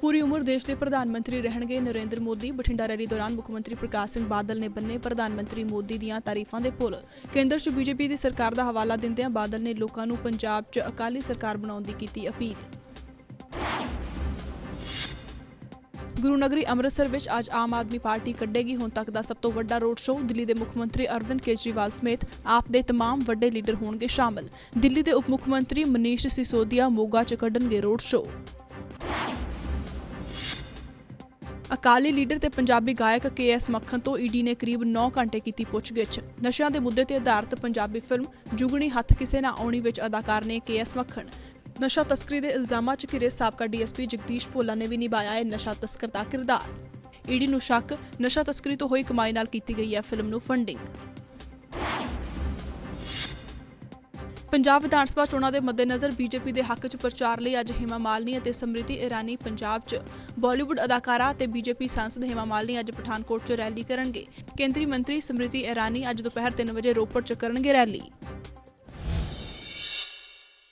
ਪੂਰੀ ਉਮਰ ਦੇਸ਼ ਦੇ ਪ੍ਰਧਾਨ ਮੰਤਰੀ ਰਹਿਣਗੇ ਨਰਿੰਦਰ ਮੋਦੀ ਬਠਿੰਡਾ ਰੈਲੀ ਦੌਰਾਨ ਮੁੱਖ ਮੰਤਰੀ ਪ੍ਰਕਾਸ਼ ਸਿੰਘ ਬਾਦਲ ਨੇ ਬੰਨੇ ਪ੍ਰਧਾਨ ਮੰਤਰੀ ਮੋਦੀ ਦੀਆਂ ਤਾਰੀਫਾਂ ਦੇ ਪੁੱਲ ਕੇਂਦਰ 'ਚ ਬੀਜੇਪੀ ਦੀ ਸਰਕਾਰ ਦਾ ਹਵਾਲਾ ਦਿੰਦਿਆਂ ਬਾਦਲ ਨੇ ਲੋਕਾਂ ਨੂੰ ਪੰਜਾਬ 'ਚ ਅਕਾਲੀ ਸਰਕਾਰ ਬਣਾਉਣ ਦੀ ਕੀਤੀ ਅਪੀਲ ਗੁਰੂ ਨਗਰੀ ਅੰਮ੍ਰਿਤਸਰ ਵਿੱਚ ਅੱਜ ਆਮ ਆਦਮੀ ਪਾਰਟੀ ਕੱਢੇਗੀ ਹੁਣ ਤੱਕ ਦਾ ਸਭ ਤੋਂ ਵੱਡਾ ਰੋਡ ਸ਼ੋਅ ਦਿੱਲੀ ਦੇ ਮੁੱਖ ਮੰਤਰੀ ਅਰਵਿੰਦ ਕੇਜਰੀਵਾਲ ਸਮੇਤ ਆਪ ਦੇ तमाम ਵੱਡੇ ਲੀਡਰ ਹੋਣਗੇ ਸ਼ਾਮਲ ਦਿੱਲੀ ਦੇ ਉਪ ਮੁੱਖ ਮੰਤਰੀ ਮਨੀਸ਼ ਸਿਸੋਦੀਆ ਮੋਗਾ 'ਚ ਕੱਢਣਗੇ ਰੋਡ ਸ਼ੋਅ ਅਕਾਲੀ ਲੀਡਰ ਤੇ ਪੰਜਾਬੀ ਗਾਇਕ ਕੇਐਸ ਮੱਖਣ ਤੋਂ ਈਡੀ ਨੇ ਕਰੀਬ 9 ਘੰਟੇ ਕੀਤੀ ਪੁੱਛਗਿੱਛ। ਨਸ਼ਿਆਂ ਦੇ ਮੁੱਦੇ ਤੇ ਆਧਾਰਿਤ ਪੰਜਾਬੀ ਫਿਲਮ ਜੁਗਣੀ ਹੱਥ ਕਿਸੇ ਨਾ ਆਉਣੀ ਵਿੱਚ ਅਦਾਕਾਰ ਨੇ ਕੇਐਸ ਮੱਖਣ। ਨਸ਼ਾ ਤਸਕਰੀ ਦੇ ਇਲਜ਼ਾਮਾਂ 'ਚ ਘਿਰੇ ਸਾਬਕਾ ਡੀਐਸਪੀ ਜਗਦੀਸ਼ ਭੋਲਾ ਨੇ ਵੀ ਨਿਭਾਇਆ ਹੈ ਨਸ਼ਾ ਤਸਕਰ ਦਾ ਕਿਰਦਾਰ ਈਡੀ ਨੂੰ ਸ਼ੱਕ, ਨਸ਼ਾ ਤਸਕਰੀ ਤੋਂ ਹੋਈ ਕਮਾਈ ਨਾਲ ਕੀਤੀ ਗਈ ਹੈ ਫਿਲਮ ਨੂੰ ਫੰਡਿੰਗ ਪੰਜਾਬ ਵਿਧਾਨ ਸਭਾ ਚੋਣਾਂ ਦੇ ਮੱਦੇਨਜ਼ਰ ਬੀਜੇਪੀ ਦੇ ਹੱਕ 'ਚ ਪ੍ਰਚਾਰ ਲਈ ਅੱਜ ਹਿਮਾ ਮਾਲਨੀ ਅਤੇ ਸਮ੍ਰਿਤੀ ਇਰਾਨੀ ਪੰਜਾਬ 'ਚ ਬਾਲੀਵੁੱਡ ਅਦਾਕਾਰਾ ਤੇ ਬੀਜੇਪੀ ਸਾਂਸਦ ਹਿਮਾ ਮਾਲਨੀ ਅੱਜ ਪਠਾਨਕੋਟ 'ਚ ਰੈਲੀ ਕਰਨਗੇ। ਕੇਂਦਰੀ ਮੰਤਰੀ ਸਮ੍ਰਿਤੀ ਇਰਾਨੀ ਅੱਜ ਦੁਪਹਿਰ 3 ਵਜੇ ਰੋਪੜ 'ਚ ਕਰਨਗੇ ਰੈਲੀ।